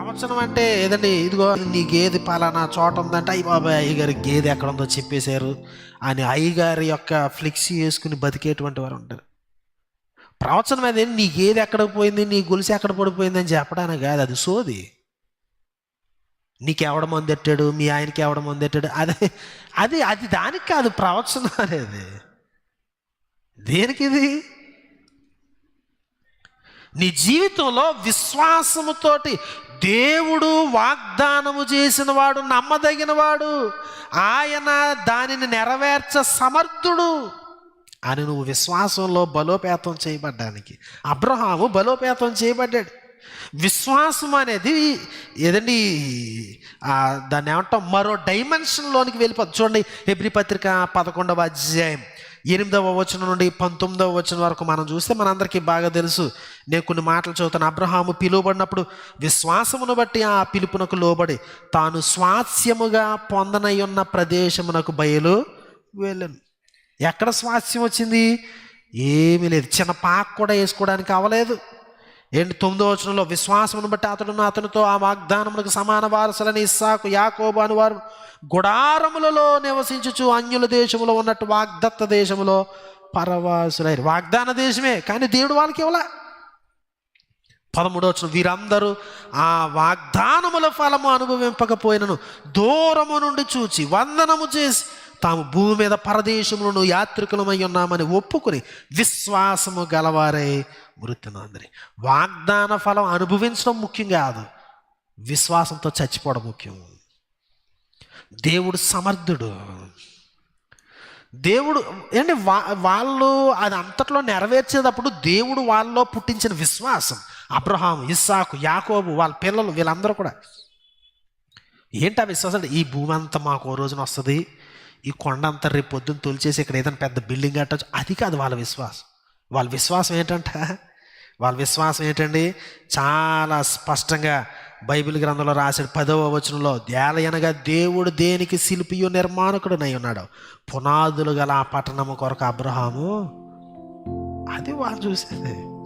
ప్రవచనం అంటే ఏదండి? ఇదిగో నీ గేదె పలానా చోట ఉందంటే. అయ్యి బాబాయ్ అయ్యగారి గేదె ఎక్కడ ఉందో చెప్పేశారు అని అయ్యగారి యొక్క ఫ్లెక్సీ వేసుకుని బతికేటువంటి వారు ఉంటారు. ప్రవచనం అదే నీ గేదె ఎక్కడ పోయింది? నీ గొలుసు ఎక్కడ పడిపోయింది అని చెప్పడానికి కాదు. అది సోది. నీకెవడ మందెట్టాడు మీ ఆయనకి ఎవడ మందెట్టాడు అదే అది అది దానికి కాదు ప్రవచనం అనేది. దేనికి ఇది? నీ జీవితంలో విశ్వాసముతోటి దేవుడు వాగ్దానము చేసిన వాడు నమ్మదగిన వాడు ఆయన దానిని నెరవేర్చ సమర్థుడు అని నువ్వు విశ్వాసంలో బలోపేతం చేయబడ్డానికి. అబ్రహాము బలోపేతం చేయబడ్డాడు. విశ్వాసం అనేది ఏదండి? దాన్ని ఏమంటాం? మరో డైమెన్షన్లోనికి వెళ్ళిపోతుంది. చూడండి హెబ్రి పత్రిక పదకొండవ అధ్యాయం. ఎనిమిదవ వచనం నుండి పంతొమ్మిదవ వచనం వరకు మనం చూస్తే మనందరికీ బాగా తెలుసు. నేను కొన్ని మాటలు చదువుతాను. అబ్రహాము పిలువబడినప్పుడు విశ్వాసమును బట్టి ఆ పిలుపునకు లోబడి తాను స్వాస్యముగా పొందనై ఉన్న ప్రదేశమునకు బయలు వెళ్ళను. ఎక్కడ స్వాస్యం వచ్చింది? ఏమీ లేదు. చిన్న పాక కూడా వేసుకోవడానికి అవ్వలేదు ఏంటి? తొమ్మిదో వచనంలో విశ్వాసమును బట్టి అతడును అతనితో ఆ వాగ్దానములకు సమాన వారసులని ఇస్సాకు యాకోబు అని వారు గుడారములలో నివసించుచు అన్యుల దేశములో ఉన్నట్టు వాగ్దత్త దేశములో పరవాసులైన వాగ్దాన దేశమే కానీ దేవుడు వాళ్ళకి ఇవ్వలే. పదమూడో వీరందరూ ఆ వాగ్దానముల ఫలము అనుభవింపకపోయినను దూరము నుండి చూచి వందనము చేసి తాము భూమి మీద పరదేశములను యాత్రికులమై ఉన్నామని ఒప్పుకొని విశ్వాసము గలవారే మృతునందరి వాగ్దాన ఫలం అనుభవించడం ముఖ్యం కాదు విశ్వాసంతో చచ్చిపోవడం ముఖ్యం. దేవుడు సమర్థుడు. దేవుడు ఏంటి వా వాళ్ళు అది అంతట్లో నెరవేర్చేటప్పుడు దేవుడు వాళ్ళలో పుట్టించిన విశ్వాసం. అబ్రహాం ఇస్సాకు యాకోబు వాళ్ళ పిల్లలు వీళ్ళందరూ కూడా. ఏంటి ఆ విశ్వాసం? అంటే ఈ భూమి అంతా మాకు ఓ రోజున వస్తుంది. ఈ కొండ అంతా రేపు పొద్దున్న తొలిచేసి ఇక్కడ ఏదైనా పెద్ద బిల్డింగ్ కట్టచ్చు. అది కాదు వాళ్ళ విశ్వాసం. వాళ్ళ విశ్వాసం ఏంటంట వాళ్ళ విశ్వాసం ఏంటండి? చాలా స్పష్టంగా బైబిల్ గ్రంథంలో రాశాడు పదవ వచనంలో ధ్యాలయనగా దేవుడు దేనికి శిల్పియు నిర్మాణకుడునై ఉన్నాడు? పునాదులు గల ఆ పట్టణము కొరకు అబ్రహాము? అది వాళ్ళు చూసేది.